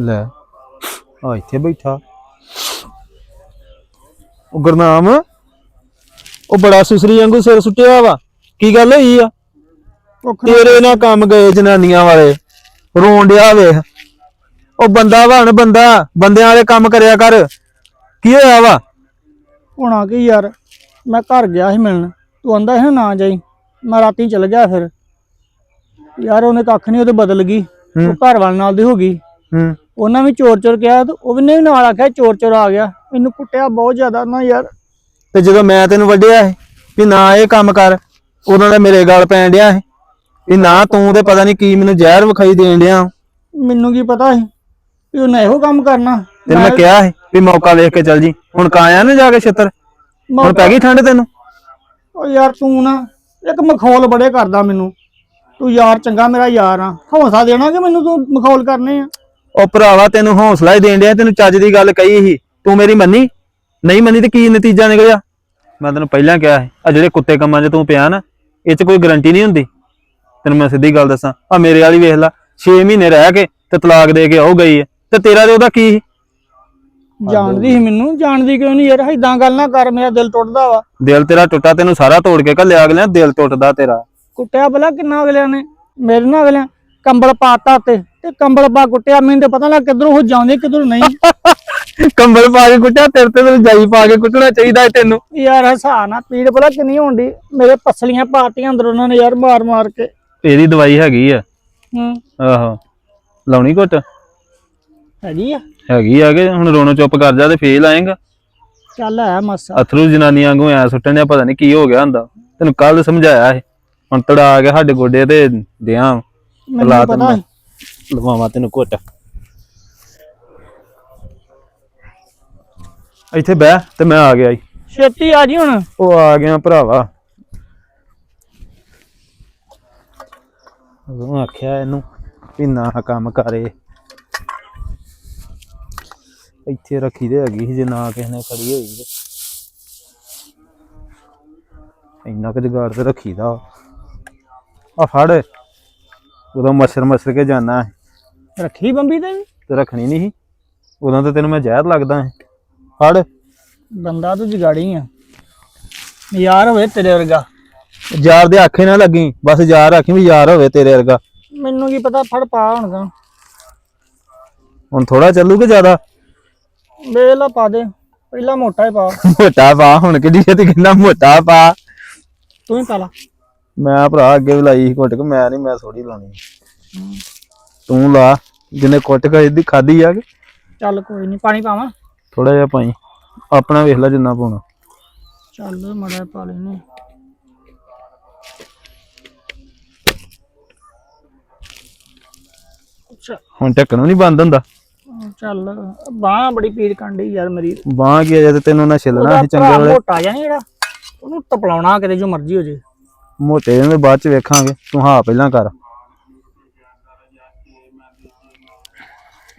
ਲੈ। ਆ ਇੱਥੇ ਬੈਠਾ। ਉਹ ਗੁਰਨਾਮ ਉਹ ਬੜਾ ਸੁਸਰੀ ਵਾਂਗੂ ਸਿਰ ਸੁੱਟਿਆ ਵਾ। ਕੀ ਗੱਲ ਹੋਈ ਆ? ਤੇਰੇ ਨਾਲ ਕੰਮ ਗਏ ਜਨਾਨੀਆਂ ਵਾਲੇ। ਰੋਣ ਡਿਆ ਵੇਖ। ਉਹ ਬੰਦਾ ਵਾ ਹੁਣ ਬੰਦਾ। ਬੰਦਿਆਂ ਵਾਲੇ ਕੰਮ ਕਰਿਆ ਕਰ। ਕੀ ਹੋਇਆ ਵਾ? ਹੋਣਾ ਕੀ ਯਾਰ? ਮੈਂ ਘਰ ਗਿਆ ਸੀ ਮਿਲਣ। ਤੂੰ ਆਂਦਾ ਸੀ ਨਾ ਜਾਈ। ਮੈਂ ਰਾਤੀ ਚਲ ਗਿਆ ਫਿਰ। ਯਾਰ ਉਹਨੇ ਕੱਖ ਨਹੀਂ ਉਹਦੇ ਬਦਲ ਗਈ। ਉਹ ਘਰ ਵਾਲ ਨਾਲ ਦੀ ਹੋ ਗਈ। ਹੂੰ। ਉਹਨਾਂ ਵੀ ਚੋਰ ਚੋਰ ਕਿਹਾ ਤੇ ਉਹ ਵੀ ਨਾਲ ਆਖਿਆ ਚੋਰ ਚੋਰ ਆ ਗਿਆ। ਮੈਨੂੰ ਕੁੱਟਿਆ ਬਹੁਤ ਜ਼ਿਆਦਾ ਨਾ ਯਾਰ। ਤੇ ਜਦੋਂ ਮੈਂ ਤੈਨੂੰ ਵੱਢਿਆ ਸੀ ਵੀ ਨਾ ਇਹ ਕੰਮ ਕਰ ਉਦੋਂ ਦਾ ਮੇਰੇ ਗਾਲ ਪੈਣ ਡਿਆ ਸੀ ਵੀ ਨਾ ਤੂੰ ਤੇ ਪਤਾ ਨਹੀਂ ਕੀ ਮੈਨੂੰ ਜ਼ਹਿਰ ਵਿਖਾਈ ਦੇਣ ਡਿਆ। ਮੈਨੂੰ ਕੀ ਪਤਾ ਸੀ ਵੀ ਉਹਨੇ ਇਹੋ ਕੰਮ ਕਰਨਾ। ਤੈਨੂੰ ਮੈਂ ਕਿਹਾ ਸੀ ਵੀ ਮੌਕਾ ਵੇਖ ਕੇ ਚੱਲ ਜੀ। ਹੁਣ ਕਾਇਆ ਨਾ ਜਾ ਕੇ ਛੱਤਰ? ਹੁਣ ਪੈ ਗਈ ਠੰਡ ਤੈਨੂੰ? ਉਹ ਯਾਰ ਤੂੰ ਨਾ ਇੱਕ ਮਖੌਲ ਬੜੇ ਕਰਦਾ ਮੈਨੂੰ। ਤੂੰ ਯਾਰ ਚੰਗਾ ਮੇਰਾ ਯਾਰ ਆ। ਹੌਸਲਾ ਦੇਣਾ ਕਿ ਮੈਨੂੰ ਤੂੰ ਮਖੌਲ ਕਰਨੇ ਆ? ਉਹ ਭਰਾਵਾ ਤੈਨੂੰ ਹੌਸਲਾ ਹੀ ਦੇਣ ਡਿਆ ਤੈਨੂੰ ਚੱਜ ਦੀ ਗੱਲ ਕਹੀ ਸੀ। ਤੂੰ ਮੇਰੀ ਮੰਨੀ? ਨਹੀਂ ਮੰਨੀ ਤੇ ਕੀ ਨਤੀਜਾ ਨਿਕਲਿਆ? ਮੈਂ ਤੈਨੂੰ ਪਹਿਲਾਂ ਕਿਹਾ ਸੀ ਆ ਜਿਹੜੇ ਕੁੱਤੇ ਕੰਮਾਂ 'ਚ ਤੂੰ ਪਿਆ ਨਾ ਇਹ 'ਚ ਕੋਈ ਗਾਰੰਟੀ ਨਹੀਂ ਹੁੰਦੀ। ਤੈਨੂੰ ਮੈਂ ਸਿੱਧੀ ਗੱਲ ਦੱਸਾਂ ਆ ਮੇਰੇ ਵਾਲੀ ਵੇਖ ਲੈ 6 ਮਹੀਨੇ ਰਹਿ ਕੇ ਤੇ ਤਲਾਕ ਦੇ ਕੇ ਉਹ ਗਈ ਹੈ। ਤੇ ਤੇਰਾ ਤੇ ਉਹਦਾ ਕੀ ਸੀ? ਜਾਣਦੀ ਸੀ ਮੈਨੂੰ ਜਾਣਦੀ ਕਿਉਂ ਨਹੀਂ ਯਾਰ ਏਦਾਂ ਗੱਲ ਨਾ ਕਰ ਮੇਰਾ ਦਿਲ ਟੁੱਟਦਾ ਵਾ। ਦਿਲ ਤੇਰਾ ਟੁੱਟਾ ਤੈਨੂੰ ਸਾਰਾ ਤੋੜ ਕੇ ਘੱਲਿਆ ਅਗਲਿਆਂ ਦਿਲ ਟੁੱਟਦਾ ਤੇਰਾ। ਕੁੱਟਿਆ ਭਲਾ ਕਿੰਨਾ ਅਗਲਿਆਂ ਨੇ ਮੇਰੇ ਨਾਲ ਅਗਲਿਆਂ ਕੰਬਲ ਪਾਤਾ ਤੇ ਤੇ ਕੰਬਲ ਪਾ ਕੁੱਟਿਆ। ਮੈਨੂੰ ਤੇ ਪਤਾ ਲੱਗ ਕਿੱਧਰੋਂ ਉਹ ਜਾਂਦੇ ਕਿੱਧਰੋਂ ਨਹੀਂ। ਕੰਬਲ ਪਾ ਕੇ ਕੁੱਟਿਆ ਤੇਰੇ ਤੇ ਤੈਨੂੰ ਜਾਈ ਪਾ ਕੇ ਕੁੱਟਣਾ ਚਾਹੀਦਾ ਤੈਨੂੰ। ਯਾਰ ਹਸਾ ਨਾ ਪੀੜ ਭਲਾ ਕਿੰਨੀ ਹੁੰਦੀ ਮੇਰੇ ਪਸਲੀਆਂ ਪਾਤੀਆਂ ਅੰਦਰ ਉਹਨਾਂ ਨੇ ਯਾਰ ਮਾਰ ਮਾਰ ਕੇ। ਇਹਦੀ ਦਵਾਈ ਹੈਗੀ ਆ। ਹੂੰ। ਆਹੋ। ਲਾਉਣੀ ਘੁੱਟ? ਹੈਗੀ ਆ। ਹੈਗੀ ਆ ਕਿ ਹੁਣ ਰੋਣੋ ਚੁੱਪ ਕਰ ਜਾ ਤੇ ਫੇਲ ਆਏਗਾ ਚੱਲ ਆ ਮਾਸਾ। ਅਥਰੂ ਜਨਾਨੀਆਂ ਵਾਂਗੂ ਐ ਸੁੱਟਣ ਡਿਆ ਪਤਾ ਨਹੀਂ ਕੀ ਹੋ ਗਿਆ ਹੁੰਦਾ। ਤੈਨੂੰ ਕੱਲ ਸਮਝਾਇਆ ਸੀ। ਹੁਣ ਤੜਾ ਆ ਗਿਆ ਸਾਡੇ ਗੋਡੇ ਤੇ ਦਿਆਂ। ਮੈਨੂੰ ਲਾ ਪਤਾ। ਤੈਨੂੰ ਲਵਾਵਾਂ ਤੈਨੂੰ ਘੁੱਟ। ਇੱਥੇ ਬਹਿ ਤੇ ਮੈਂ ਆ ਗਿਆ ਈ। ਛੇਤੀ ਆ ਜੀ ਹੁਣ। ਉਹ ਆ ਗਿਆ ਭਰਾਵਾ। ਉਹ ਆਖਿਆ ਇਹਨੂੰ ਵੀ ਨਾ ਕੰਮ ਕਰੇ। ਇੱਥੇ ਰੱਖੀ ਤੇ ਹੈਗੀ ਸੀ ਜੇ ਨਾ ਕਿਸੇ ਨੇ ਖੜੀ ਹੋਈ ਤੇ। ਇੰਨਾ ਕੁ ਜਗਾੜ ਤੇ ਰੱਖੀਦਾ। ਆ ਫੜ। ਉਦੋਂ ਮੱਛਰ ਮੱਛਰ ਕੇ ਜਾਣਾ ਰੱਖੀ ਬੰਬੀ ਤੇ ਵੀ? ਤੇ ਰੱਖਣੀ ਨਹੀਂ ਸੀ। ਉਦੋਂ ਤੇ ਤੈਨੂੰ ਮੈਂ ਜ਼ਹਿਰ ਲੱਗਦਾ ਸੀ। ਫੜ। ਬੰਦਾ ਤੂੰ ਜਗਾੜੀ ਆ। ਯਾਰ ਹੋਵੇ ਤੇਰੇ ਵਰਗਾ। ਯਾਰ ਦੇ ਆਖੇ ਨਾ ਲੱਗੀ। ਬਸ ਯਾਰ ਆਖੀ ਵੀ ਯਾਰ ਹੋਵੇ ਤੇਰੇ ਵਰਗਾ। ਮੈਨੂੰ ਕੀ ਪਤਾ ਫੜ ਪਾ ਹੁਣ ਤਾਂ। ਹੁਣ ਥੋੜਾ ਚੱਲੂ ਕਿ ਜ਼ਿਆਦਾ ਵੇਲਾ ਪਾ ਦੇ। ਪਹਿਲਾਂ ਮੋਟਾ ਹੀ ਪਾ। ਮੋਟਾ ਪਾ। ਹੁਣ ਕਿੱਡੀ ਛੇਤੀ ਕਿੰਨਾ ਮੋਟਾ ਪਾ। ਤੂੰ ਹੀ ਪਾ ਲਾ। ਮੈਂ ਭਰਾ ਅੱਗੇ ਵੀ ਲਾਈ ਸੀ ਘੁੱਟ ਕੇ ਮੈਂ ਨਹੀਂ ਮੈਂ ਥੋੜੀ ਲਾਉਣੀ ਤੂੰ ਲਾ ਜਿਹਨੇ ਕੁੱਟ ਕੇ ਦੀ ਖਾਦੀ ਆ ਕੇ? ਚੱਲ ਕੋਈ ਨਹੀਂ ਪਾਣੀ ਪਾਵਾਂ? ਥੋੜਾ ਜਿਹਾ ਪਾਈ। ਆਪਣਾ ਵੇਖ ਲੈ ਜਿੰਨਾ ਪਾਉਣਾ। ਚੱਲ ਮੜਾ ਪਾ ਲੈਨੇ ਹੁਣ ਢੱਕਣ ਨਹੀਂ ਬੰਦ ਹੁੰਦਾ? ਚੱਲ ਬਾਹ ਬੜੀ ਪੀੜ ਕੰਡੀ ਯਾਰ ਮੇਰੀ। ਬਾਹ ਕੀ ਅਜੇ ਤੇ ਤੈਨੂੰ ਨਾ ਛਿਲਣਾ ਉਹਦਾ ਸੀ ਚੰਗੇ ਵੇਲੇ। ਮੋਟਾ ਜਿਹਾ ਨੀ ਜਿਹੜਾ। ਉਹਨੂੰ ਤਪਲਾਉਣਾ ਕਿਤੇ ਜੋ ਮਰਜ਼ੀ ਹੋ ਜੇ। ਮੋਟੇ ਦੇ ਬਾਅਦ ਚ ਵੇਖਾਂਗੇ। ਤੂੰ ਹਾਂ ਪਹਿਲਾਂ ਕਰ।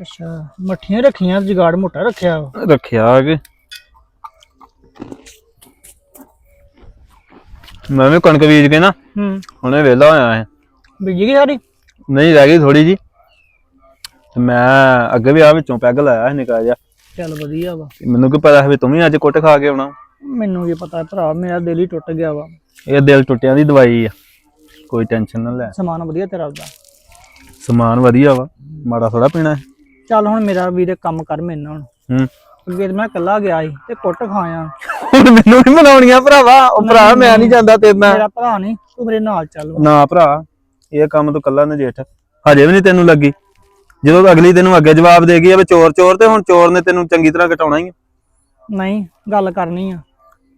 ਅੱਛਾ ਮੱਠੀਆਂ ਰੱਖੀਆਂ ਜਗਾੜ ਮੋਟਾ ਰੱਖਿਆ ਵਾ। ਰੱਖਿਆ ਕਿ। ਮੈਂ ਵੀ ਕਣਕ ਬੀਜ ਕੇ ਨਾ ਹੂੰ। ਹੁਣੇ ਵਿਹਲਾ ਹੋਇਆ ਹੈ ਬੀਜੀ ਗਈ ਸਾਰੀ? ਨਹੀਂ ਰਹਿ ਗਈ ਥੋੜੀ ਜੀ ਤੇ ਮੈਂ ਅੱਗੇ ਵੀ ਆ ਵਿੱਚੋਂ ਪੈਗ ਲਾਇਆ ਸੀ ਨਿਕਾ ਜਿਹਾ। ਚੱਲ ਵਧੀਆ ਵਾ। ਤੇ ਮੈਨੂੰ ਕੀ ਪਤਾ ਸੀ ਵੀ ਤੂੰ ਵੀ ਅੱਜ ਕੁੱਟ ਖਾ ਕੇ ਆਉਣਾ। ਮੈਨੂੰ ਕੀ ਪਤਾ ਭਰਾ ਮੇਰਾ ਦਿਲ ਹੀ ਟੁੱਟ ਗਿਆ ਵਾ। ਇਹ ਦਿਲ ਟੁੱਟਿਆਂ ਦੀ ਦਵਾਈ ਆ। ਕੋਈ ਟੈਨਸ਼ਨ ਨਾ ਲੈ। ਸਮਾਨ ਵਧੀਆ ਤੇਰਾ ਉਹਦਾ ਸਮਾਨ ਵਧੀਆ ਵਾ। ਮਾੜਾ ਥੋੜਾ ਪੀਣਾ ਹੈ ਚੱਲ ਹੁਣ ਮੇਰਾ ਵੀਰੇ ਕੰਮ ਕਰ ਮੇਰੇ ਨਾਲ ਹੁਣ। ਹੂੰ। ਅੱਗੇ ਤੇ ਮੈਂ ਇਕੱਲਾ ਗਿਆ ਸੀ ਤੇ ਕੁੱਟ ਖਾਇਆ। ਹੁਣ ਮੈਨੂੰ ਨਹੀਂ ਮਨਾਉਣੀਆਂ ਭਰਾਵਾ। ਉਹ ਭਰਾ ਮੈਂ ਨਹੀਂ ਜਾਂਦਾ ਤੇਰੇ ਨਾਲ। ਮੇਰਾ ਭਰਾ ਨਹੀਂ ਤੂੰ ਮੇਰੇ ਨਾਲ ਚੱਲ। ਨਾ ਭਰਾ ਇਹ ਕੰਮ ਤੂੰ ਕੱਲਾ ਨਜੇਠ। ਹਜੇ ਵੀ ਨਹੀਂ ਤੈਨੂੰ ਲੱਗੀ। ਜਦੋਂ ਅਗਲੀ ਤੈਨੂੰ ਅੱਗੇ ਜਵਾਬ ਦੇ ਗਈ ਆ ਵੀ ਚੋਰ ਚੋਰ ਤੇ ਹੁਣ ਚੋਰ ਨੇ ਤੈਨੂੰ ਚੰਗੀ ਤਰ੍ਹਾਂ ਘਟਾਉਣਾ ਹੀ ਆ। ਨਹੀਂ ਗੱਲ ਕਰਨੀ ਆ।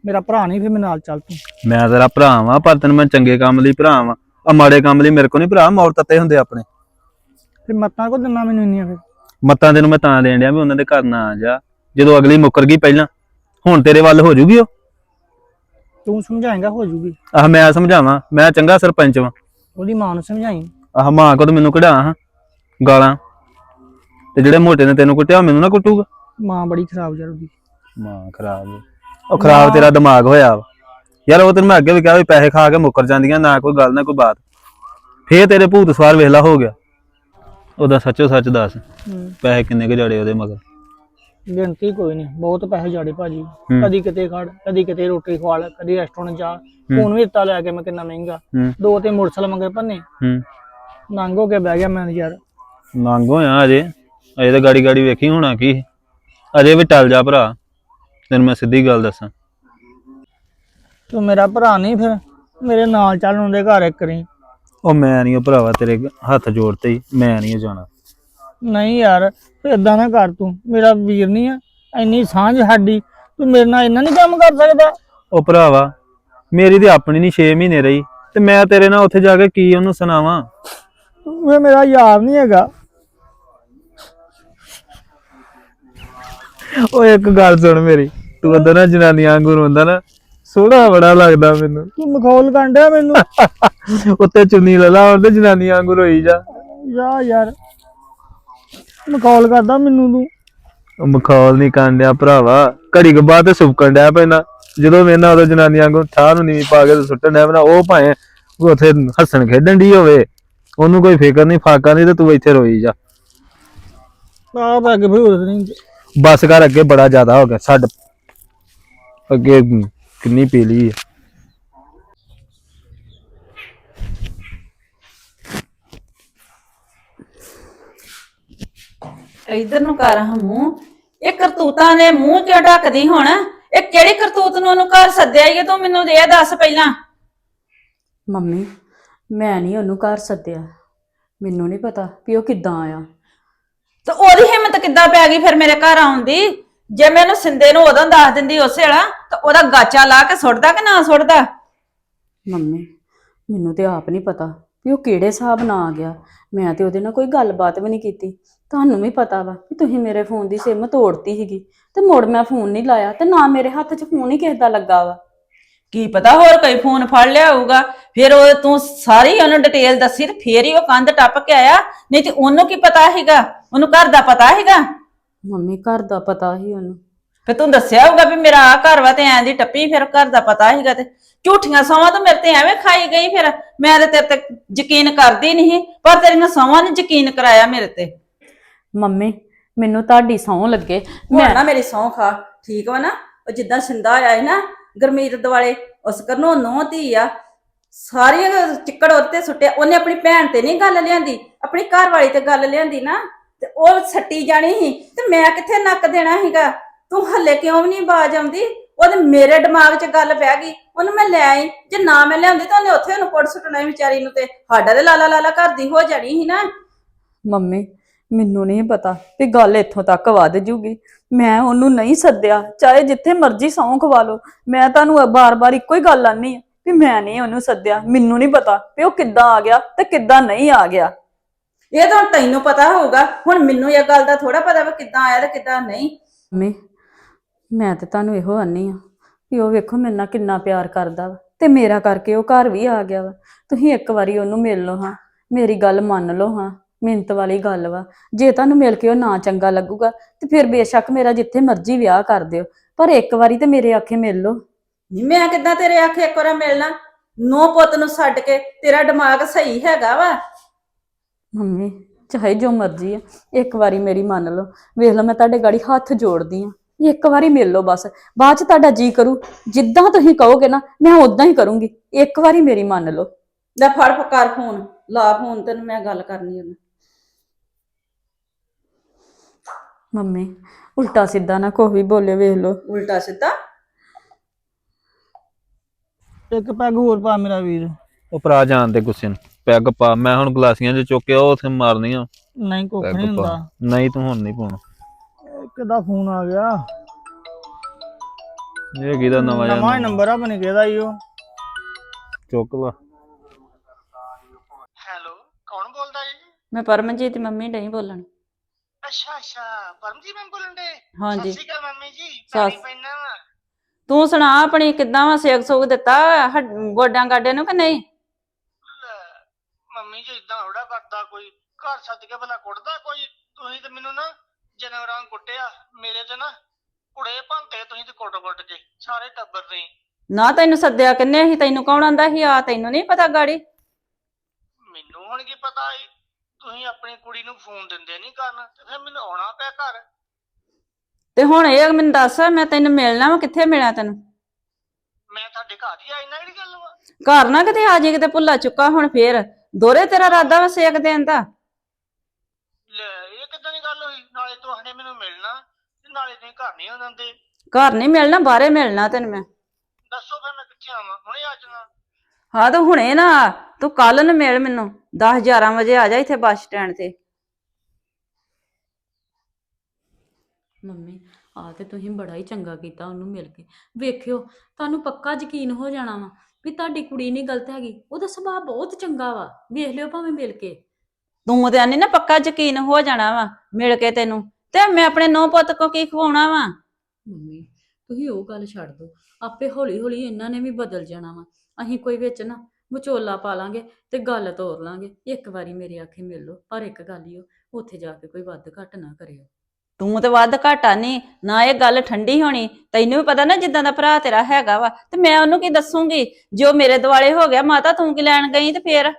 ਮੇਰਾ ਭਰਾ ਨਹੀਂ ਫਿਰ ਮੇਰੇ ਨਾਲ ਚੱਲ ਤੂੰ। ਮੈਂ ਤੇਰਾ ਭਰਾ ਵਾਂ ਪਰ ਤੈਨੂੰ ਮੈਂ ਚੰਗੇ ਕੰਮ ਲਈ ਭਰਾ ਵਾਂ। ਆ ਮਾੜੇ ਕੰਮ ਲਈ ਮੇਰੇ ਕੋਲ ਨਹੀਂ ਭਰਾ ਮੌਰ ਤੱਤੇ ਹੁੰਦੇ ਆਪਣੇ। ਫਿਰ ਮੱਤਾਂ ਕੋ ਦਿੰਨਾ ਮੈਨੂੰ ਇੰਨੀਆਂ ਫਿਰ? ਮੱਤਾਂ ਤੈਨੂੰ ਮੈਂ ਤਾਂ ਦੇਣ ਡਿਆ ਵੀ ਉਹਨਾਂ ਦੇ ਘਰ ਨਾ ਆ ਜਾ। ਜਦੋਂ ਅਗਲੀ ਮੁੱਕਰ ਗਈ ਪਹਿਲਾਂ ਹੁਣ ਤੇਰੇ ਵੱਲ ਹੋ ਜੂਗੀ ਉਹ? ਤੂੰ ਸਮਝਾਏਂਗਾ ਹੋ ਜੂਗੀ। ਆਹ ਮੈਂ ਸਮਝਾਵਾਂ ਮੈਂ ਚੰਗਾ ਸਰਪੰਚ ਵਾਂ। ਉਹਦੀ ਮਾਂ ਨੂੰ ਸਮਝਾਈ। ਆਹ ਮਾਂ ਕੋ ਮੈਨੂੰ ਕਢਾ ਹਾਂ ਗਾਲਾਂ। ਤੇ ਜਿਹੜੇ ਮੋਟੇ ਨੇ ਤੈਨੂੰ ਕੁੱਟਿਆ ਉਹ ਮੈਨੂੰ ਨਾ ਕੁੱਟੂਗਾ। ਮਾਂ ਬੜੀ ਖਰਾਬ ਯਾਰ ਉਹਦੀ। ਮਾਂ ਖਰਾਬ। ਏ। ਉਹ ਖਰਾਬ ਤੇਰਾ ਦਿਮਾਗ ਹੋਇਆ ਵਾ। ਯਾਰ ਉਹ ਤੈਨੂੰ ਮੈਂ ਅੱਗੇ ਵੀ ਕਿਹਾ ਵੀ ਪੈਸੇ ਖਾ ਕੇ ਮੁੱਕਰ ਜਾਂਦੀਆਂ ਨਾ ਕੋਈ ਗੱਲ ਨਾ ਕੋਈ ਬਾਤ। ਫੇਰ ਤੇਰੇ ਭੂਤ ਸਵਾਰ ਵੇਖਲਾ ਹੋ ਗਿਆ। ਉਹਦਾ ਸੱਚੋ ਸੱਚ ਦੱਸ ਹੂੰ। ਪੈਸੇ ਕਿੰਨੇ ਕੁ ਜੜੇ ਉਹਦੇ ਮਗਰ? ਗਿਣਤੀ ਕੋਈ ਨਹੀਂ ਬਹੁਤ ਪੈਸੇ ਜਾੜੇ ਭਾਜੀ। ਹੂੰ। ਕਦੀ ਕਿਤੇ ਖੜ ਕਦੀ ਕਿਤੇ ਰੋਟੀ ਖਵਾ ਲੈ ਕਦੀ ਰੈਸਟੋਰੈਂਟ ਜਾ। ਫੋਨ ਵੀ ਦਿੱਤਾ ਲੈ ਕੇ ਮੈਂ ਕਿੰਨਾ ਮਹਿੰਗਾ। ਹੂੰ। ਦੋ ਤੇ ਮੋਟਰਸਾਈਕਲ ਮੰਗੇ ਭੰਨੇ। ਹੂੰ। ਨੰਗ ਹੋ ਕੇ ਬਹਿ ਗਿਆ ਮੈਂ ਯਾਰ। ਨੰਗ ਹੋਇਆ ਅਜੇ। ਅਜੇ ਤਾਂ ਗਾੜੀ ਗਾੜੀ ਵੇਖੀ ਹੋਣਾ ਕੀ। ਅਜੇ ਵੀ ਟਲ ਜਾ ਭਰਾ। ਤੈਨੂੰ ਮੈਂ ਸਿੱਧੀ ਗੱਲ ਦੱਸਾਂ। ਤੂੰ ਮੇਰਾ ਭਰਾ ਨਹੀਂ ਫਿਰ? ਮੇਰੇ ਨਾਲ ਚੱਲ ਉਹਦੇ ਘਰ ਇੱਕ ਰੀ ਉਹ ਮੈਂ ਨਹੀਂ ਉਹ ਭਰਾਵਾ ਤੇਰੇ ਹੱਥ ਜੋੜਤੇ ਹੀ ਮੈਂ ਨਹੀਂ ਜਾਣਾ। ਨਹੀਂ ਯਾਰ ਇਦਾਂ ਨਾ ਕਰ ਤੂੰ। ਮੇਰਾ ਵੀਰ ਨਹੀਂ ਆ ਇੰਨੀ ਸਾਂਝ ਸਾਡੀ। ਤੂੰ ਮੇਰੇ ਨਾਲ ਇੰਨਾ ਨਹੀਂ ਕੰਮ ਕਰ ਸਕਦਾ? ਉਹ ਭਰਾਵਾ ਮੇਰੀ ਤੇ ਆਪਣੀ ਨਹੀਂ 6 ਮਹੀਨੇ ਰਹੀ ਤੇ ਮੈਂ ਤੇਰੇ ਨਾਲ ਉੱਥੇ ਜਾ ਕੇ ਕੀ ਉਹਨੂੰ ਸੁਣਾਵਾਂ? ਤੂੰ ਮੇਰਾ ਯਾਰ ਨਹੀਂ ਹੈਗਾ। ਉਹ ਇੱਕ ਗੱਲ ਸੁਣ ਮੇਰੀ ਤੂੰ ਅੰਦਰ ਨਾ ਜਨਾਨੀਆਂ ਵਾਂਗੂ ਰੋਂਦਾ ਨਾ ਸੋਹਣਾ ਬੜਾ ਲੱਗਦਾ ਮੈਨੂੰ। ਤੂੰ ਮਖੌਲ ਕਾਂਡਿਆ ਮੈਨੂੰ। ਉੱਤੇ ਚੁੰਨੀ ਲੈ ਲਾ ਉਹਦੇ ਜਨਾਨੀਆਂ ਵਾਂਗੂ ਰੋਈ ਜਾ। ਯਾ ਯਾਰ ਮਖੌਲ ਕਰਦਾ ਮੈਨੂੰ ਤੂੰ। ਉਹ ਮਖੌਲ ਨਹੀਂ ਕਾਂਡਿਆ ਭਰਾਵਾ ਘੜੀ ਕੁ ਬਾਅਦ ਤੇ ਸੁਪਕਣ ਡਿਆ ਪੈਣਾ ਜਦੋਂ ਵੇਨਾ ਉਦੋਂ ਜਨਾਨੀਆਂ ਵਾਂਗੂ ਠਾਹ ਨੂੰ ਨੀਵੀਂ ਪਾ ਕੇ ਤੇ ਸੁੱਟਣ ਡਿਆ ਪੈਣਾ ਉਹ ਭਾਵੇਂ ਉਹ ਉੱਥੇ ਹੱਸਣ ਖੇਡਣ ਦੀ ਹੋਵੇ ਉਹਨੂੰ ਕੋਈ ਫਿਕਰ ਨਹੀਂ ਫਾਕਾ ਨਹੀਂ ਤੇ ਤੂੰ ਇੱਥੇ ਰੋਈ ਜਾ। ਆ ਬੈਗ ਵੀ ਹੋਰ ਨਹੀਂ। ਬਸ ਕਰ ਅੱਗੇ ਬੜਾ ਜ਼ਿਆਦਾ ਹੋ ਗਿਆ ਛੱਡ ਅੱਗੇ ਕਿੰਨੀ ਪੀ ਲਈ ਹੈ ਇਧਰ ਨੂੰ ਕਰ ਹਾਂ ਮੂੰਹ। ਇਹ ਕਰਤੂਤਾਂ ਦੇ ਮੂੰਹ ਕਿਉਂ ਢੱਕਦੀ ਹੁਣ? ਇਹ ਕਿਹੜੀ ਕਰਤੂਤ ਨੂੰ ਉਹਨੂੰ ਘਰ ਸੱਦਿਆ ਈ ਤੂੰ ਮੈਨੂੰ ਇਹ ਦੱਸ ਪਹਿਲਾਂ। ਮੰਮੀ ਮੈਂ ਨਹੀਂ ਉਹਨੂੰ ਘਰ ਸੱਦਿਆ। ਮੈਨੂੰ ਨਹੀਂ ਪਤਾ ਵੀ ਉਹ ਕਿੱਦਾਂ ਆਇਆ। ਤੇ ਉਹਦੀ ਹਿੰਮਤ ਕਿੱਦਾਂ ਪੈ ਗਈ ਫਿਰ ਮੇਰੇ ਘਰ ਆਉਣ ਦੀ? ਜੇ ਮੈਨੂੰ ਸਿੰਦੇ ਨੂੰ ਉਦੋਂ ਦੱਸ ਦਿੰਦੀ ਉਸੇ ਵੇਲਾ, ਤਾਂ ਉਹਦਾ ਗਾਚਾ ਲਾ ਕੇ ਸੁੱਟਦਾ ਕਿ ਨਾ ਸੁੱਟਦਾ? ਮੰਮੀ, ਮੈਨੂੰ ਤੇ ਆਪ ਨਹੀਂ ਪਤਾ ਵੀ ਉਹ ਕਿਹੜੇ ਹਿਸਾਬ ਨਾਲ ਆ ਗਿਆ। ਮੈਂ ਤੇ ਉਹਦੇ ਨਾਲ ਕੋਈ ਗੱਲਬਾਤ ਵੀ ਨਹੀਂ ਕੀਤੀ। ਤੁਹਾਨੂੰ ਵੀ ਪਤਾ ਵਾ ਕਿ ਤੁਸੀਂ ਮੇਰੇ ਫੋਨ ਦੀ ਸਿਮ ਤੋੜਤੀ ਸੀਗੀ। ਤੇ ਮੁੜ ਮੈਂ ਫੋਨ ਨਹੀਂ ਲਾਇਆ ਤੇ ਨਾ ਮੇਰੇ ਹੱਥ 'ਚ ਫੋਨ ਹੀ ਕਿਸੇ ਦਾ ਲੱਗਾ ਵਾ। ਕੀ ਪਤਾ ਹੋਰ ਕੋਈ ਫੋਨ ਫੜ ਲਿਆ ਹੋਊਗਾ। ਫਿਰ ਉਹ ਤੂੰ ਸਾਰੀ ਉਹਨੂੰ ਡਿਟੇਲ ਦੱਸੀ ਤੇ ਫੇਰ ਹੀ ਉਹ ਕੰਧ ਟੱਪ ਕੇ ਆਇਆ। ਨਹੀਂ ਤੇ ਉਹਨੂੰ ਕੀ ਪਤਾ ਹੈਗਾ ਉਹਨੂੰ ਘਰ ਦਾ ਪਤਾ ਹੈਗਾ ਮੰਮੀ ਘਰ ਦਾ ਪਤਾ ਹੀ ਉਹਨੂੰ। ਫਿਰ ਤੂੰ ਦੱਸਿਆ ਹੋਊਗਾ ਵੀ ਮੇਰਾ ਆ ਘਰ ਵਾ ਤੇ ਐਂ ਦੀ ਟੱਪੀ ਫਿਰ ਘਰ ਦਾ ਪਤਾ ਹੈਗਾ ਤੇ ਝੂਠੀਆਂ ਸੌਵਾਂ ਤਾਂ ਮੇਰੇ ਤੇ ਐਵੇਂ ਖਾਈ ਗਈ ਫਿਰ। ਮੈਂ ਤੇ ਤੇਰੇ ਤੇ ਯਕੀਨ ਕਰਦੀ ਨਹੀਂ ਪਰ ਤੇਰੀਆਂ ਸੌਵਾਂ ਨੇ ਯਕੀਨ ਕਰਾਇਆ ਮੇਰੇ ਤੇ। ਮੰਮੀ ਮੈਨੂੰ ਤੁਹਾਡੀ ਸਹੁੰ ਲੱਗੇ। ਮੈਂ ਨਾ ਮੇਰੀ ਸੌਂ ਖਾ। ਠੀਕ ਵਾ ਨਾ? ਉਹ ਜਿੱਦਾਂ ਸਿੰਦਾ ਆਇਆ ਸੀ ਨਾ ਗਰਮੀਤ ਦੁਆਲੇ, ਉਸ ਕਰਨੋਂ ਨੌ ਧੀ ਆ, ਸਾਰੀਆਂ ਚਿੱਕੜ ਉੱਤੇ ਸੁੱਟਿਆ, ਉਹਨੇ ਆਪਣੀ ਭੈਣ ਤੇ ਨਹੀਂ ਗੱਲ ਲਿਆਂਦੀ, ਆਪਣੀ ਘਰ ਵਾਲੀ ਤੇ ਗੱਲ ਲਿਆਂਦੀ ਨਾ, ਤੇ ਉਹ ਸੱਟੀ ਜਾਣੀ ਸੀ, ਤੇ ਮੈਂ ਕਿੱਥੇ ਨੱਕ ਦੇਣਾ ਸੀਗਾ? ਤੂੰ ਹੱਲੇ ਕਿਉਂ ਵੀ ਨਹੀਂ ਬਾਜ ਆਉਂਦੀ? ਉਹਦੇ ਮੇਰੇ ਦਿਮਾਗ 'ਚ ਗੱਲ ਪੈ ਗਈ, ਉਹਨੂੰ ਮੈਂ ਲੈ ਆਈ, ਜੇ ਨਾ ਮੈਂ ਲਿਆਉਂਦੀ ਤਾਂ ਉਹਨੇ ਉੱਥੇ ਉਹਨੂੰ ਕੁੱਟ ਸੁੱਟਣਾ ਸੀ ਵਿਚਾਰੀ ਨੂੰ ਤੇ, ਸਾਡਾ ਤੇ ਲਾਲਾ ਲਾਲਾ ਘਰ ਦੀ ਹੋ ਜਾਣੀ ਸੀ ਨਾ। ਮੰਮੀ ਮੈਨੂੰ ਨਹੀਂ ਪਤਾ ਵੀ ਗੱਲ ਇੱਥੋਂ ਤੱਕ ਵੱਧ ਜੂਗੀ। ਮੈਂ ਉਹਨੂੰ ਨਹੀਂ ਸੱਦਿਆ। ਚਾਹੇ ਜਿੱਥੇ ਮਰਜ਼ੀ ਸਹੁੰ ਖਵਾ ਲਓ। ਮੈਂ ਤੁਹਾਨੂੰ ਬਾਰ-ਬਾਰ ਇੱਕੋ ਹੀ ਗੱਲ ਆਨੀ ਆ ਵੀ ਮੈਂ ਨਹੀਂ ਉਹਨੂੰ ਸੱਦਿਆ। ਮੈਨੂੰ ਨਹੀਂ ਪਤਾ ਵੀ ਉਹ ਕਿੱਦਾਂ ਆ ਗਿਆ ਤੇ ਕਿੱਦਾਂ ਨਹੀਂ ਆ ਗਿਆ। ਇਹ ਤਾਂ ਹੁਣ ਤੈਨੂੰ ਪਤਾ ਹੋਊਗਾ। ਹੁਣ ਮੈਨੂੰ ਇਹ ਗੱਲ ਦਾ ਥੋੜਾ ਪਤਾ ਵਾ ਕਿੱਦਾਂ ਆਇਆ ਤੇ ਕਿੱਦਾਂ ਨਹੀਂ। ਮੰਮੀ ਮੈਂ ਤੇ ਤੁਹਾਨੂੰ ਇਹੋ ਆਨੀ ਆ ਵੀ ਉਹ ਵੇਖੋ ਮੇਰੇ ਨਾਲ ਕਿੰਨਾ ਪਿਆਰ ਕਰਦਾ ਵਾ ਤੇ ਮੇਰਾ ਕਰਕੇ ਉਹ ਘਰ ਵੀ ਆ ਗਿਆ ਵਾ। ਤੁਸੀਂ ਇੱਕ ਵਾਰੀ ਉਹਨੂੰ ਮਿਲ ਲਓ ਹਾਂ। ਮੇਰੀ ਗੱਲ ਮੰਨ ਲਓ ਹਾਂ। ਮਿੰਤ ਵਾਲੀ ਗੱਲ ਵਾ। ਜੇ ਤੁਹਾਨੂੰ ਮਿਲ ਕੇ ਉਹ ਨਾ ਚੰਗਾ ਲੱਗੂਗਾ ਤੇ ਫਿਰ ਬੇਸ਼ੱਕ ਮੇਰਾ ਜਿੱਥੇ ਮਰਜ਼ੀ ਵਿਆਹ ਕਰ ਦਿਓ। ਪਰ ਇੱਕ ਵਾਰੀ ਤੇ ਮੇਰੇ ਆਖੇ ਮਿਲ ਲਓ। ਨੀ ਮੈਂ ਕਿੱਦਾਂ ਤੇਰੇ ਆਖੇ ਇੱਕ ਵਾਰ ਮਿਲਣਾ? ਨੋ ਪੁੱਤ ਨੂੰ ਛੱਡ ਕੇ ਤੇਰਾ ਦਿਮਾਗ ਸਹੀ ਹੈਗਾ ਵਾ। ਮੰਮੀ ਚਾਹੇ ਜੋ ਮਰਜ਼ੀ ਆ ਇੱਕ ਵਾਰੀ ਮੇਰੀ ਮੰਨ ਲਓ। ਵੇਖ ਲਓ ਮੈਂ ਤੁਹਾਡੇ ਗਾੜੀ ਹੱਥ ਜੋੜਦੀ ਆ। ਇੱਕ ਵਾਰੀ ਮਿਲ ਲਓ ਬਸ। ਬਾਅਦ ਚ ਤੁਹਾਡਾ ਜੀ ਕਰੂ। ਜਿੱਦਾਂ ਤੁਸੀਂ ਕਹੋਗੇ ਨਾ ਮੈਂ ਉਦਾਂ ਹੀ ਕਰੂੰਗੀ। ਇੱਕ ਵਾਰੀ ਮੇਰੀ ਮੰਨ ਲਓ। ਲੈ ਫੜ ਫਕਾਰ ਫੋਨ ਲਾ ਫੋਨ ਤੈਨੂੰ ਮੈਂ ਗੱਲ ਕਰਨੀ ਉਹਨੂੰ। ਮੰਮੀ ਉਲਟਾ ਸਿੱਧਾ ਨਾ ਕੋਈ ਵੀ ਬੋਲੇ ਵੇਖ ਲਓ। ਉਲਟਾ ਸਿੱਧਾ? ਇੱਕ ਪੈਗ ਹੋਰ ਪਾ ਮੇਰਾ ਵੀਰ। ਉਹ ਭਰਾ ਜਾਣ ਦੇ ਗੁੱਸੇ ਨੂੰ। ਪੈਗ ਪਾ ਮੈਂ ਹੁਣ ਗਲਾਸੀਆਂ 'ਚ ਚੁੱਕ ਕੇ ਉਹ ਉੱਥੇ ਮਾਰਨੀਆਂ। ਨਹੀਂ ਕੁੱਖ ਪੈਗ ਨਹੀਂ ਪਾ। ਹੁੰਦਾ ਨਹੀਂ ਤੂੰ ਹੁਣ ਨਹੀਂ ਪਾਉਣਾ। ਕਿਦਾ ਫੋਨ ਆ ਗਿਆ। ਇਹ ਕਿਹਦਾ ਨਵਾਂ ਨਵਾਂ ਨੰਬਰ ਆ ਬਣੇ ਕਿਹਦਾ ਈ ਉਹ। ਚੁੱਕ ਲਾ। ਹੈਲੋ ਕੌਣ ਬੋਲਦਾ ਜੀ? ਮੈਂ ਪਰਮਜੀਤ ਮੰਮੀ ਨਹੀਂ ਬੋਲਣ। ਅੱਛਾ ਅੱਛਾ। ਪਰਮਜੀਤ ਮੈਂ ਬੋਲਣ ਦੇ ਹਾਂਜੀ। ਸਤਿ ਸ਼੍ਰੀ ਅਕਾਲ ਮੰਮੀ ਜੀ ਸਤਿ- ਪਾਣੀ ਪੈਣਾ ਵਾ। ਤੂੰ ਸੁਣਾ ਆਪਣੀ ਕਿੱਦਾਂ ਵਾ ਸੇਕ ਸੂਕ ਦਿੱਤਾ ਹੱਡ- ਗੋਡਿਆਂ ਗਾਡਿਆਂ ਨੂੰ ਕਿ ਨਹੀਂ? ਲੈ, ਮੰਮੀ ਜੀ ਇਦਾਂ ਥੋੜਾ ਕਰਦਾ ਕੋਈ। ਘਰ ਸੱਦ ਕੇ ਭਲਾ ਕੁੱਟਦਾ ਕੋਈ। ਤੁਸੀਂ ਤੇ ਮੈਨੂੰ ਨਾ ਜਨਵਰਾਂ ਨੂੰ ਕੁੱਟਿਆ। ਮੇਰੇ ਤੇ ਨਾ ਕੁੜੇ ਭੰਤੇ ਤੁਸੀਂ ਤੇ ਕੁੱਟ ਕੁੱਟ ਕੇ ਸਾਰੇ ਟੱਬਰ ਨੇ। ਨਾ ਤੈਨੂੰ ਸੱਦਿਆ ਕਿੰਨੇ ਸੀ? ਤੈਨੂੰ ਕੌਣ ਆਂਦਾ ਸੀ? ਆ ਤੈਨੂੰ ਨਹੀਂ ਪਤਾ ਗਾੜੀ? ਮੈਨੂੰ ਹੁਣ ਕੀ ਪਤਾ ਸੀ? ਤੁਸੀਂ ਆਪਣੀ ਕੁੜੀ ਨੂੰ ਫੋਨ ਦਿੰਦੇ ਨਹੀਂ ਕਰਨ ਤੇ ਫਿਰ ਮੈਨੂੰ ਆਉਣਾ ਪਿਆ ਘਰ। ਤੇ ਹੁਣ ਇਹ ਮੈਨੂੰ ਦੱਸ ਮੈਂ ਤੈਨੂੰ ਮਿਲਣਾ ਵਾ ਕਿੱਥੇ ਮਿਲਾਂ ਤੈਨੂੰ? ਮੈਂ ਤੁਹਾਡੇ ਘਰ ਹੀ ਆਈ ਨਾ ਜਿਹੜੀ ਗੱਲ ਵਾ। ਘਰ ਨਾ ਕਿਤੇ ਆ ਜੇ ਕਿਤੇ ਭੁੱਲਾ ਚੁੱਕਾ ਹੁਣ ਫੇਰ। ਦੋਰੇ ਤੇਰਾ ਰਾਦਾ ਵਾ ਸੇਕ ਦੇਣ ਦਾ। ਲੈ ਇਹ ਕਿੱਦਾਂ ਦੀ ਗੱਲ ਹੋਈ? ਨਾਲੇ ਤੁਹਾਡੇ ਮੈਨੂੰ ਮਿਲਣਾ ਤੇ ਨਾਲੇ ਤੁਸੀਂ ਘਰ ਨਹੀਂ ਆਉਂਦੇ। ਘਰ ਨਹੀਂ ਮਿਲਣਾ ਬਾਹਰੇ ਮਿਲਣਾ ਤੈਨੂੰ ਮੈਂ ਦੱਸੋ ਫਿਰ ਮੈਂ ਕਿੱਥੇ ਆਵਾਂ ਹੁਣੇ ਆ ਜਾਣਾ ਹਾਂ ਤਾਂ ਹੁਣੇ ਨਾ ਆ। ਤੂੰ ਕੱਲ ਨੂੰ ਮਿਲ ਮੈਨੂੰ 10 11 ਵਜੇ ਆ ਜਾ ਇੱਥੇ ਬੱਸ ਸਟੈਂਡ ਤੇ। ਮੰਮੀ ਆ ਤੇ ਤੁਸੀਂ ਬੜਾ ਹੀ ਚੰਗਾ ਕੀਤਾ ਉਹਨੂੰ ਮਿਲ ਕੇ। ਵੇਖਿਓ ਤੁਹਾਨੂੰ ਪੱਕਾ ਯਕੀਨ ਹੋ ਜਾਣਾ ਵਾ ਵੀ ਤੁਹਾਡੀ ਕੁੜੀ ਨਹੀਂ ਗਲਤ ਹੈਗੀ। ਉਹਦਾ ਸੁਭਾਅ ਬਹੁਤ ਚੰਗਾ ਵਾ ਵੇਖ ਲਿਓ ਭਾਵੇਂ ਮਿਲ ਕੇ। ਤੂੰ ਤੇ ਆਨੀ ਨਾ ਪੱਕਾ ਯਕੀਨ ਹੋ ਜਾਣਾ ਵਾ ਮਿਲ ਕੇ ਤੈਨੂੰ। ਤੇ ਮੈਂ ਆਪਣੇ ਨੌ ਪੁੱਤ ਕੋ ਕੀ ਖਵਾਉਣਾ ਵਾ? ਮੰਮੀ ਤੁਸੀਂ ਉਹ ਗੱਲ ਛੱਡ ਦਿਓ। ਆਪੇ ਹੌਲੀ ਹੌਲੀ ਇਹਨਾਂ ਨੇ ਵੀ ਬਦਲ ਜਾਣਾ ਵਾ। ਅਸੀਂ ਕੋਈ ਵਿੱਚ ਨਾ ਵਿਚੋਲਾ ਪਾ ਲਾਂਗੇ ਤੇ ਗੱਲ ਤੋਰ ਲਾਂਗੇ। ਇੱਕ ਵਾਰੀ ਮੇਰੇ ਆਖੇ ਮਿਲ ਲਓ ਪਰ ਇੱਕ ਗੱਲ ਹੀ ਉਹ ਉੱਥੇ ਜਾ ਕੇ ਕੋਈ ਵੱਧ ਘੱਟ ਨਾ ਕਰਿਓ। ਤੂੰ ਤੇ ਵੱਧ ਘਾਟਾ ਨਹੀਂ ਨਾ ਇਹ ਗੱਲ ਠੰਡੀ ਹੋਣੀ ਤੈਨੂੰ ਵੀ ਪਤਾ ਨਾ ਜਿੱਦਾਂ ਦਾ ਭਰਾ ਤੇਰਾ ਹੈਗਾ ਵਾ ਤੇ ਮੈਂ ਉਹਨੂੰ ਕੀ ਦੱਸੂਗੀ? ਜੋ ਮੇਰੇ ਦਿਵਾਲੇ ਹੋ ਗਿਆ ਮਾਤਾ ਤੂੰ ਕੀ ਲੈਣ ਗਈ ਤੇ ਫੇਰ?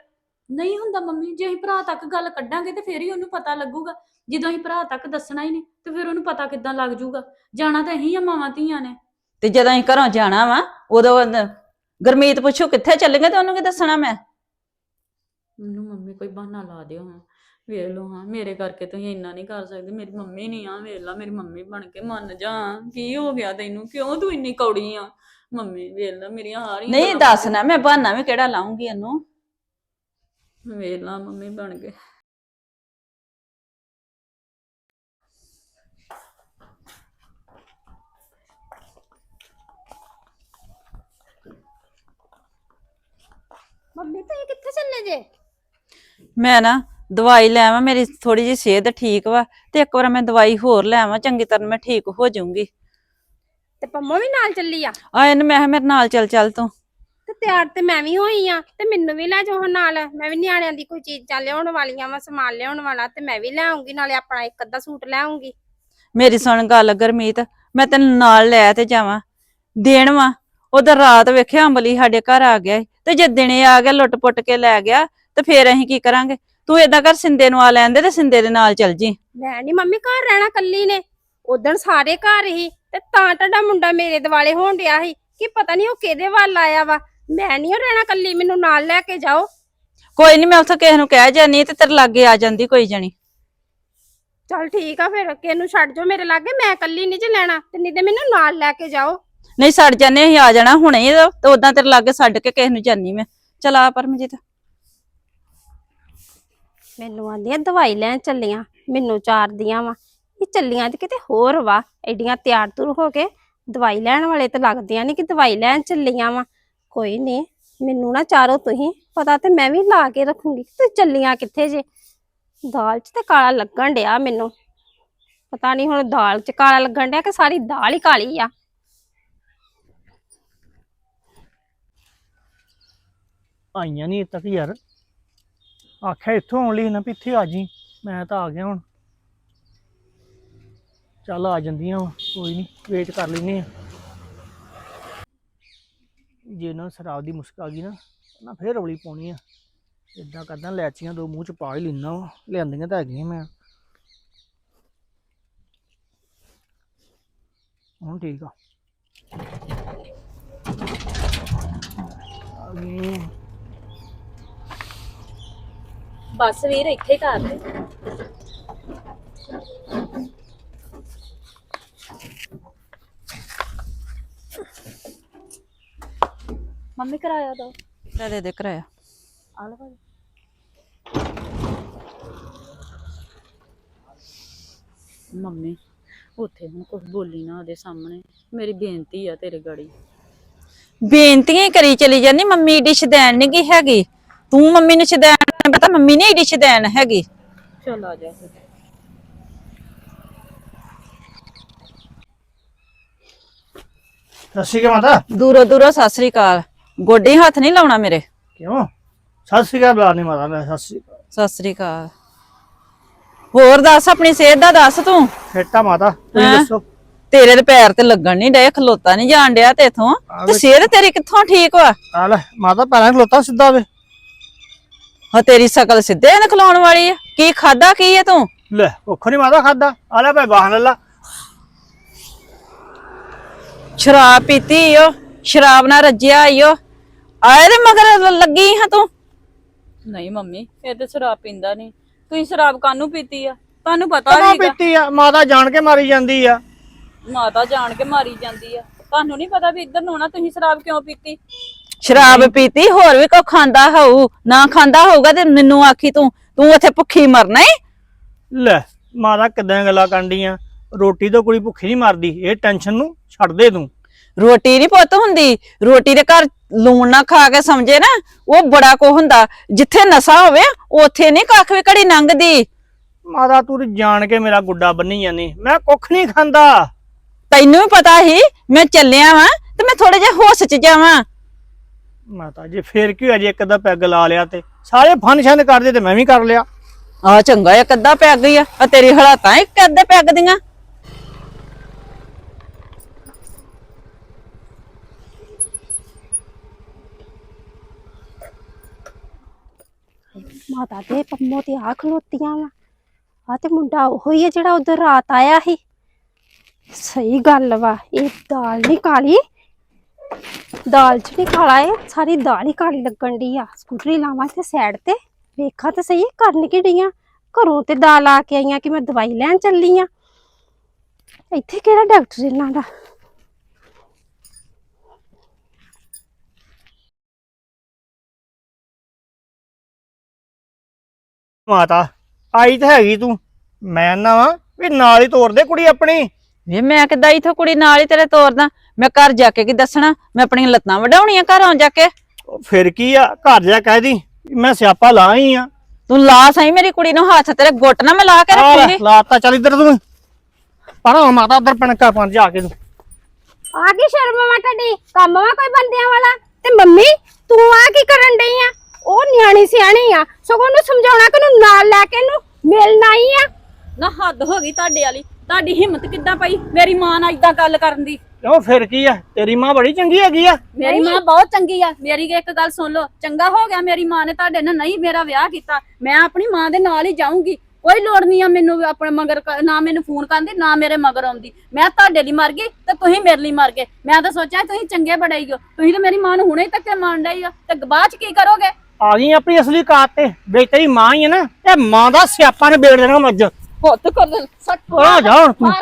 ਨਹੀਂ ਹੁੰਦਾ ਮੰਮੀ ਜੇ ਅਸੀਂ ਭਰਾ ਤੱਕ ਗੱਲ ਕੱਢਾਂਗੇ ਤੇ ਫੇਰ ਹੀ ਉਹਨੂੰ ਪਤਾ ਲੱਗੂਗਾ। ਜਦੋਂ ਅਸੀਂ ਭਰਾ ਤੱਕ ਦੱਸਣਾ ਹੀ ਨਹੀਂ ਤੇ ਫਿਰ ਉਹਨੂੰ ਪਤਾ ਕਿੱਦਾਂ ਲੱਗ ਜਾਊਗਾ ਜਾਣਾ ਤਾਂ ਅਸੀਂ ਆ ਮਾਵਾਂ ਧੀਆਂ ਨੇ। ਤੇ ਜਦੋਂ ਅਸੀਂ ਘਰੋਂ ਜਾਣਾ ਵਾ ਉਦੋਂ ਗੁਰਮੀਤ ਪੁੱਛੂ ਕਿੱਥੇ ਚੱਲੇਗਾ ਤੇ ਉਹਨੂੰ ਕੀ ਦੱਸਣਾ ਮੈਂ? ਮੈਨੂੰ ਮੰਮੀ ਕੋਈ ਬਹਾਨਾ ਲਾ ਦਿਓ ਹਾਂ। ਵੇਖ ਲਓ ਹਾਂ ਮੇਰੇ ਕਰਕੇ ਤੁਸੀਂ ਇੰਨਾ ਨਹੀਂ ਕਰ ਸਕਦੇ। ਮੇਰੀ ਮੰਮੀ ਨਹੀਂ ਆ ਵੇਖ ਲਾ ਮੇਰੀ ਮੰਮੀ ਬਣ ਕੇ ਮੰਨ ਜਾ। ਕੀ ਹੋ ਗਿਆ ਤੈਨੂੰ? ਕਿਉਂ ਤੂੰ ਇੰਨੀ ਕੌੜੀ ਆ? ਮੰਮੀ ਵੇਖ ਲਾ ਮੇਰੀਆਂ ਹਾਰੀਆਂ ਨਹੀਂ ਦੱਸਣਾ ਮੈਂ ਬਹਾਨਾ ਵੀ ਕਿਹੜਾ ਲਾਉਂਗੀ ਇਹਨੂੰ? ਵੇਖ ਲਾ ਮੰਮੀ ਬਣ ਕੇ। ਮੰਮੀ ਤੁਸੀਂ ਕਿੱਥੇ ਚੱਲੇ ਜੇ? ਮੈਂ ਨਾ ਦਵਾਈ ਲੈ ਆਵਾਂ ਮੇਰੀ ਥੋੜੀ ਜਿਹੀ ਸਿਹਤ ਠੀਕ ਵਾ ਤੇ ਇੱਕ ਵਾਰ ਮੈਂ ਦਵਾਈ ਹੋਰ ਲੈ ਆਵਾਂ ਚੰਗੀ ਤਰ੍ਹਾਂ ਮੈਂ ਠੀਕ ਹੋ ਜਾਊਂਗੀ। ਤੇ ਪੰਮੋ ਵੀ ਨਾਲ ਚੱਲੀ ਆ? ਆ ਇਹਨੂੰ ਮੈਂ ਕਿਹਾ ਮੇਰੇ ਨਾਲ ਚੱਲ ਚੱਲ ਤੂੰ। ਤੇ ਤਿਆਰ ਤੇ ਮੈਂ ਵੀ ਹੋਈ ਆ ਤੇ ਮੈਨੂੰ ਵੀ ਲੈ ਜਾਓ ਨਾਲ। ਮੈਂ ਵੀ ਨਿਆਣਿਆਂ ਦੀ ਕੋਈ ਚੀਜ਼ ਚੱਲ ਲਿਆਉਣ ਵਾਲੀਆਂ ਵਾ ਸਮਾਨ ਲਿਆਉਣ ਵਾਲਾ ਤੇ ਮੈਂ ਵੀ ਲੈ ਆਉਂਗੀ ਨਾਲੇ ਆਪਣਾ ਇੱਕ ਅੱਧਾ ਸੂਟ ਲੈ ਆਉਂਗੀ ਮੇਰੀ ਸੁਣ ਗੱਲ ਗਰਮੀਤ ਮੈਂ ਤੈਨੂੰ ਨਾਲ ਲੈ ਤੇ ਜਾਵਾਂ। ਦੇਣ ਵਾ ਉਹਦਾ ਰਾਤ ਵੇਖਿਆ ਅੰਬਲੀ ਸਾਡੇ ਘਰ ਆ ਗਿਆ ਈ, ਤੇ ਜੇ ਦਿਨੇ ਆ ਗਿਆ ਲੁੱਟ ਪੁੱਟ ਕੇ ਲੈ ਗਿਆ ਤੇ ਫੇਰ ਅਸੀਂ ਕੀ ਕਰਾਂਗੇ? ਤੂੰ ਏਦਾਂ ਕਰ ਸਿੰਦੇ ਨੂੰ ਆ ਲੈਂਦੇ ਤੇ ਸਿੰਦੇ ਦੇ ਨਾਲ ਚੱਲ ਜੀ। ਮੈਂ ਨਹੀਂ ਮੰਮੀ ਘਰ ਰਹਿਣਾ ਕੱਲੀ ਨੇ। ਉਦੋਂ ਸਾਰੇ ਘਰ ਹੀ ਤੇ ਤਾਂ ਤੁਹਾਡਾ ਮੁੰਡਾ ਮੇਰੇ ਦਿਵਾਲੇ ਹੋਣ ਡਿਆ ਸੀ। ਕਿ ਪਤਾ ਨਹੀਂ ਉਹ ਕਿਹਦੇ ਵੱਲ ਆਇਆ ਵਾ। ਮੈਂ ਨਹੀਂ ਰਹਿਣਾ ਕੱਲੀ ਮੈਨੂੰ ਨਾਲ ਲੈ ਕੇ ਜਾਓ। ਕੋਈ ਨਹੀਂ ਮੈਂ ਉੱਥੇ ਕਿਸੇ ਨੂੰ ਕਹਿ ਜਾਨੀ ਤੇ ਤੇਰੇ ਲਾਗੇ ਆ ਜਾਂਦੀ ਕੋਈ ਜਣੀ। ਚਲ ਠੀਕ ਆ ਫਿਰ ਕਿਸ ਨੂੰ ਛੱਡ ਜਾਓ ਮੇਰੇ ਲਾਗੇ ਮੈਂ ਕੱਲੀ ਨਹੀਂ ਜੇ ਲੈਣਾ ਤੇ ਨਹੀਂ ਤੇ ਮੈਨੂੰ ਨਾਲ ਲੈ ਕੇ ਜਾਓ। ਨਹੀਂ ਛੱਡ ਜਾਨੇ ਅਸੀਂ ਆ ਜਾਣਾ ਹੁਣੇ ਤੇ ਉਦਾਂ ਤੇਰੇ ਲਾਗੇ ਛੱਡ ਕੇ ਕਿਸੇ ਨੂੰ ਜਾਨੀ ਮੈਂ। ਚਲ ਆ ਪਰਮਜੀਤ। ਮੈਨੂੰ ਆਂਦੀਆਂ ਦਵਾਈ ਲੈਣ ਚੱਲੀਆਂ, ਮੈਨੂੰ ਚਾਰਦੀਆਂ ਵਾ। ਇਹ ਚੱਲੀਆਂ ਤੇ ਕਿਤੇ ਹੋਰ ਵਾ, ਐਡੀਆਂ ਤਿਆਰ ਤੁਰ ਹੋ ਕੇ ਦਵਾਈ ਲੈਣ ਵਾਲੇ ਤੇ ਲੱਗਦੀਆਂ ਨਹੀਂ ਕਿ ਦਵਾਈ ਲੈਣ ਚੱਲੀਆਂ ਵਾ। ਕੋਈ ਨਹੀਂ ਮੈਨੂੰ ਨਾ ਚਾਰੋ ਤੁਸੀਂ, ਪਤਾ ਤੇ ਮੈਂ ਵੀ ਲਾ ਕੇ ਰੱਖੂੰਗੀ। ਤੇ ਚੱਲੀਆਂ ਕਿੱਥੇ ਜੇ? ਦਾਲ 'ਚ ਤੇ ਕਾਲਾ ਲੱਗਣ ਡਿਆ ਮੈਨੂੰ। ਪਤਾ ਨਹੀਂ ਹੁਣ ਦਾਲ 'ਚ ਕਾਲਾ ਲੱਗਣ ਡਿਆ ਕਿ ਸਾਰੀ ਦਾਲ ਹੀ ਕਾਲੀ ਆ। ਆਈਆਂ ਨਹੀਂ ਤੱਕ ਯਾਰ। ਆਖਿਆ ਇੱਥੋਂ ਆਉਣ ਲਈ ਨਾ ਵੀ ਇੱਥੇ ਆ ਜੀ ਮੈਂ ਤਾਂ ਆ ਗਿਆ ਹੁਣ। ਚੱਲ ਆ ਜਾਂਦੀਆਂ ਵਾਂ, ਕੋਈ ਨਹੀਂ ਵੇਟ ਕਰ ਲੈਨੇ ਆ ਜੇ ਨਾ ਸ਼ਰਾਬ ਦੀ ਮੁਸਕ ਆ ਗਈ ਨਾ ਨਾ ਫੇਰ ਰੌਲੀ ਪਾਉਣੀ ਆ। ਇਦਾਂ ਕਰਦਾ ਲੈਚੀਆਂ ਦੋ ਮੂੰਹ ਚ ਪਾ ਹੀ ਲੈਣਾ ਵਾ। ਲਿਆਂਦੀਆਂ ਤਾਂ ਹੈਗੀਆਂ ਮੈਂ। ਹੁਣ ਠੀਕ ਆ। ਆ ਗਈ ਬਸ ਵੀਰ ਇੱਥੇ ਕਰ ਦੇ ਮੰਮੀ ਕਰਾਇਆ ਦੋ ਲੈ ਦੇ ਦੇ ਕਰਾਇਆ। ਆ ਭਾਜੀ। ਮੰਮੀ ਉੱਥੇ ਹੁਣ ਕੁਝ ਬੋਲੀ ਨਾ ਉਹਦੇ ਸਾਹਮਣੇ। ਮੇਰੀ ਬੇਨਤੀ ਆ ਤੇਰੇ ਗਾੜੀ। ਬੇਨਤੀਆਂ ਹੀ ਕਰੀ ਚਲੀ ਜਾਂਦੀ ਮੰਮੀ ਡਿਸ਼ ਦੇਣ ਨਹੀਂ ਗਈ ਹੈਗੀ। ਤੂੰ ਮੰਮੀ ਨੂੰ ਛਦੈਣ ਪਤਾ ਮੰਮੀ ਨੇ ਡਿਸ਼ ਦੇਣ ਹੈਗੀ। ਚੱਲ ਆ ਜਾ ਫਿਰ। ਸਤਿ ਸ਼੍ਰੀ ਅਕਾਲ ਮਾਤਾ। ਦੂਰੋਂ ਦੂਰੋਂ ਸਤਿ ਸ੍ਰੀ ਅਕਾਲ। ਗੋਡੇ ਹੱਥ ਨਹੀਂ ਲਾਉਣਾ ਮੇਰੇ। ਕਿਉਂ? ਸਤਿ ਸ਼੍ਰੀ ਅਕਾਲ ਬੁਲਾ ਨਹੀਂ ਮਾਤਾ ਮੈਂ ਸਤਿ ਸ਼੍ਰੀ ਅਕਾਲ। ਸਤਿ ਸ੍ਰੀ ਅਕਾਲ। ਹੋਰ ਦੱਸ ਆਪਣੀ ਸਿਹਤ ਦਾ ਦੱਸ ਤੂੰ? ਫੇਟਾ ਮਾਤਾ ਤੁਸੀਂ ਹੈਂ? ਦੱਸੋ। ਤੇਰੇ ਦੇ ਪੈਰ ਤੇ ਲੱਗਣ ਨਹੀਂ ਡਏ ਖਲੋਤਾ ਨਹੀਂ ਜਾਣ ਡਿਆ ਤੇ ਇਥੋਂ ਤੇ ਸਿਹਤ ਤੇਰੀ ਕਿੱਥੋਂ ਠੀਕ ਵਾ? ਆ ਲੈ ਮਾਤਾ ਪੈਰਾਂ ਖਲੋਤਾ ਸਿੱਧਾ ਵੇ। ਹਾਂ ਤੇਰੀ ਸ਼ਕਲ ਸਿੱਧੇ ਨੇ ਖਲਾਉਣ ਵਾਲੀ ਆ। ਕੀ ਖਾਦਾ ਕੀ ਹੈ ਤੂੰ? ਲੈ ਕੁੱਖ ਨਹੀਂ ਮਾਦਾ ਖਾਦਾ ਆ ਲੈ ਭਾਈ ਬਾਹਨ ਲੱਲਾ ਸ਼ਰਾਬ ਪੀਤੀ ਓ ਸ਼ਰਾਬ ਨਾਲ ਰੱਜਿਆ ਈਓ ਆਏ ਦੇ ਮਗਰ ਲੱਗੀ ਹਾਂ ਤੂੰ? ਨਹੀਂ ਮੰਮੀ ਇਹ ਤੇ ਸ਼ਰਾਬ ਪੀਂਦਾ ਨਹੀਂ ਤੁਸੀਂ ਸ਼ਰਾਬ ਕਾਨੂੰ ਪੀਤੀ ਆ? ਤੁਹਾਨੂੰ ਪਤਾ ਕਦੋਂ ਪੀਤੀ ਆ? ਮਾਤਾ ਜਾਣ ਕੇ ਮਾਰੀ ਜਾਂਦੀ ਆ। ਮਾਤਾ ਜਾਣ ਕੇ ਮਾਰੀ ਜਾਂਦੀ ਆ। ਤੁਹਾਨੂੰ ਨਹੀਂ ਪਤਾ ਵੀ ਇੱਧਰ ਨੂੰ ਨਾ ਤੁਸੀਂ ਸ਼ਰਾਬ ਕਿਉਂ ਪੀਤੀ? ਸ਼ਰਾਬ ਪੀਤੀ ਹੋਰ ਵੀ ਕੋ ਖਾਂਦਾ ਹੋਊ ਨਾ ਖਾਂਦਾ ਹੋਊਗਾ ਤੇ ਮੈਨੂੰ ਆਖੀ ਤੂੰ ਤੂੰ ਉੱਥੇ ਭੁੱਖੀ ਮਰਨਾ ਈ। ਲੈ ਮਾਤਾ ਕਿਦਾਂ ਗੱਲਾਂ ਕਰਦੀਆਂ ਰੋਟੀ ਤੋਂ ਕੁੜੀ ਭੁੱਖੀ ਨਹੀਂ ਮਰਦੀ ਇਹ ਟੈਨਸ਼ਨ ਨੂੰ ਛੱਡ ਦੇ ਤੂੰ। ਰੋਟੀ ਨਹੀਂ ਪੁੱਤ ਹੁੰਦੀ ਰੋਟੀ ਦੇ ਘਰ ਲੂਣ ਨਾ ਖਾ ਕੇ ਸਮਝੇ ਨਾ ਉਹ ਬੜਾ ਕੋ ਹੁੰਦਾ ਜਿੱਥੇ ਨਸ਼ਾ ਹੋਵੇ ਉੱਥੇ ਨਹੀਂ ਕੱਖ ਵੀ ਘੜੀ ਲੰਘਦੀ। ਮਾਤਾ ਤੂੰ ਜਾਣ ਕੇ ਮੇਰਾ ਗੁੱਡਾ ਬੰਨੀ ਜਾਂਦੀ ਮੈਂ ਕੁੱਖ ਨਹੀਂ ਖਾਂਦਾ। ਤੈਨੂੰ ਵੀ ਪਤਾ ਸੀ ਮੈਂ ਚੱਲਿਆ ਵਾਂ ਤੇ ਮੈਂ ਥੋੜੇ ਜਿਹਾ ਹੋਸ਼ ਚ ਜਾਵਾਂ। ਮਾਤਾ ਜੇ ਫੇਰ ਕੀ ਹੋਇਆ ਜੇ ਇੱਕ ਅੱਧਾ ਪੈਗ ਲਾ ਲਿਆ ਤੇ? ਸਾਰੇ ਫਨ ਕਰਦੇ ਤੇ ਮੈਂ ਵੀ ਕਰ ਲਿਆ। ਆ ਚੰਗਾ ਇੱਕ ਅੱਧਾ ਪੈਗ ਗਈ ਆ। ਆ ਤੇਰੀ ਹਾਲਾਤਾਂ ਇੱਕ ਅੱਧੇ ਪੈਗ ਦੀਆਂ। ਮਾਤਾ ਤੇ ਪੰਮੋ ਤੇ ਆ ਖਲੋਤੀਆਂ ਵਾ। ਆ ਤੇ ਮੁੰਡਾ ਉਹੋ ਹੀ ਆ ਜਿਹੜਾ ਉਧਰ ਰਾਤ ਆਇਆ ਸੀ। ਸਹੀ ਗੱਲ ਵਾ ਇਹ ਦਾਲ ਨਹੀਂ ਕਾਲੀ। ਦਾਲ ਚ ਨਹੀਂ ਕਾਲਾ ਹੈ ਸਾਰੀ ਦਾਲ ਹੀ ਕਾਲੀ ਲੱਗਣ ਦੀ ਆ। ਸਕੂਟਰੀ ਲਾਵਾਂ ਤੇ ਸਾਈਡ ਤੇ, ਵੇਖਾਂ ਤੇ ਸਹੀ ਕਰਨ ਕੀ ਡਈਆਂ ਘਰੋਂ ਤੇ ਦਾਲ ਆ ਕੇ ਆਈਆਂ ਕਿ ਮੈਂ ਦਵਾਈ ਲੈਣ ਚੱਲੀ ਆ। ਇੱਥੇ ਕਿਹੜਾ ਡਾਕਟਰ ਇਹਨਾਂ ਦਾ? ਮਾਤਾ, ਆਈ ਤਾਂ ਹੈਗੀ ਤੂੰ। ਮੈਂ ਨਾ ਵਾ ਵੀ ਨਾਲ ਹੀ ਤੋਰ ਦੇ ਕੁੜੀ ਆਪਣੀ। ਵੇ ਮੈਂ ਕਿੱਦਾਂ ਇਥੋਂ ਕੁੜੀ ਨਾਲ ਹੀ ਤੇਰੇ ਤੋਰਦਾ ਮੈਂ ਘਰ ਜਾ ਕੇ ਕੀ ਦੱਸਣਾ? ਮੈਂ ਆਪਣੀਆਂ ਲੱਤਾਂ ਵਡਾਉਣੀਆਂ ਘਰੋਂ ਜਾ ਕੇ? ਉਹ ਫਿਰ ਕੀ ਆ? ਘਰ ਜਾ ਕਹਿ ਦੀ ਮੈਂ ਸਿਆਪਾ ਲਾ ਹੀ ਆ। ਤੂੰ ਲਾ ਸਹੀ ਮੇਰੀ ਕੁੜੀ ਨੂੰ ਹੱਥ ਤੇਰੇ ਗੁੱਟ ਨਾ ਮੈਂ ਲਾ ਕੇ ਰੱਖੂੰਗੀ। ਲਾਤਾ ਚੱਲ ਇੱਧਰ ਤੂੰ। ਪੜਾ ਮਾਤਾ ਉਧਰ ਪਣਕਾ ਪਣ ਜਾ ਕੇ ਤੂੰ। ਆ ਕੀ ਸ਼ਰਮ ਵਾ ਤੁਹਾਡੀ? ਕੰਮ ਵਾ ਕੋਈ ਬੰਦਿਆਂ ਵਾਲਾ? ਤੇ ਮੰਮੀ ਤੂੰ ਆ ਕੀ ਕਰਨ ਡਈ ਆ? ਉਹ ਨਿਆਣੀ ਸਿਆਣੀ ਆ। ਸਗੋਂ ਉਹਨੂੰ ਸਮਝਾਉਣਾ ਕਿ ਉਹਨੂੰ ਨਾਲ ਲੈ ਕੇ ਇਹਨੂੰ ਮਿਲਣਾ ਹੀ ਆ। ਨਾ ਹੱਦ ਹੋ ਗਈ ਤੁਹਾਡੇ ਵਾਲੀ। ਤੁਹਾਡੀ ਹਿੰਮਤ ਕਿੱਦਾਂ ਪਈ? ਮੇਰੀ ਮਾਂ ਨਾਲ ਇਦਾਂ ਗੱਲ ਕਰਨ ਦੀ। ਕਿਉਂ ਫਿਰ ਕੀ ਆ? ਤੇਰੀ ਮਾਂ ਬੜੀ ਚੰਗੀ ਹੈਗੀ ਆ। ਮੇਰੀ ਮਾਂ ਬਹੁਤ ਚੰਗੀ ਆ। ਮੇਰੀ ਇੱਕ ਗੱਲ ਸੁਣ ਲਓ ਚੰਗਾ ਹੋ ਗਿਆ ਮੇਰੀ ਮਾਂ ਨੇ ਤੁਹਾਡੇ ਨਾਲ ਨਹੀਂ ਮੇਰਾ ਵਿਆਹ ਕੀਤਾ। ਮੈਂ ਆਪਣੀ ਮਾਂ ਦੇ ਨਾਲ ਹੀ ਜਾਊਂਗੀ। ਕੋਈ ਲੋੜ ਨਹੀਂ ਆ ਮੈਨੂੰ ਵੀ ਆਪਣੇ ਮਗਰ ਕ- ਨਾ ਮੈਨੂੰ ਫੋਨ ਕਰਦੀ ਨਾ ਮੇਰੇ ਮਗਰ ਆਉਂਦੀ ਮੈਂ ਤੁਹਾਡੇ ਲਈ ਮਰ ਗਈ ਤੇ ਤੁਸੀਂ ਮੇਰੇ ਲਈ ਮਰ ਗਏ। ਮੈਂ ਤਾਂ ਸੋਚਿਆ ਤੁਸੀਂ ਚੰਗੇ ਬੜੇ ਹੀ ਹੋ। ਤੁਸੀਂ ਤਾਂ ਮੇਰੀ ਮਾਂ ਨੂੰ ਹੁਣੇ ਤੱਕ ਮੰਨ ਡਈ ਆ ਤੇ ਬਾਅਦ ਚ ਕੀ ਕਰੋਗੇ? ਆ ਗਈ ਆਪਣੀ ਅਸਲੀ ਕਾਤ ਤੇ। ਵੇ ਤੇਰੀ ਮਾਂ ਹੀ ਹੈ ਨਾ ਇਹ ਮਾਂ ਦਾ ਸਿਆਪਾ ਨੇ ਬੇੜ ਦੇਣਾ ਮੱਝ। ਹੁੱਤ ਕਰ ਸੱਟ ਆ ਜਾ ਹੁਣ ਤੂੰ।